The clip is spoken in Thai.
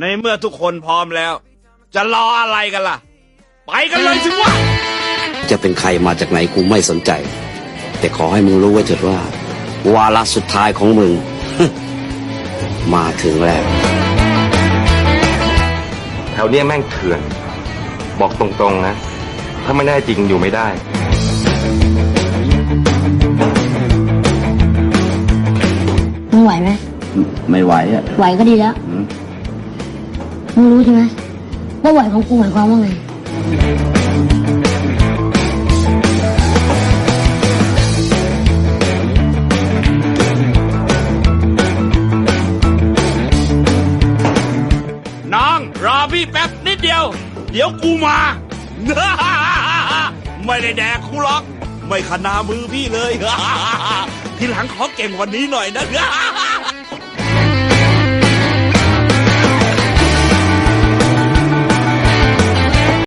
ในเมื่อทุกคนพร้อมแล้ว จะรออะไรกันล่ะ ไปกันเลยสิวะจะเป็นใครมาจากไหนกูไม่สนใจ แต่ขอให้มึงรู้ไว้เถิดว่า วาระสุดท้ายของมึง มาถึงแล้วแถวเนี้ยแม่งเถื่อน บอกตรงๆนะ ถ้าไม่แน่จริงอยู่ไม่ได้ มึงไหวไหมไม่ไหวอะ ไหวก็ดีแล้ว มึงรู้ใช่ไหมว่าไหวของกูหมายความว่าไงน้องรอพี่แป๊บนิดเดียว เดี๋ยวกูมา ไม่ได้แดกกูหรอก ไม่ขนามือพี่เลย ทีหลังขอเก่งวันนี้หน่อยนะ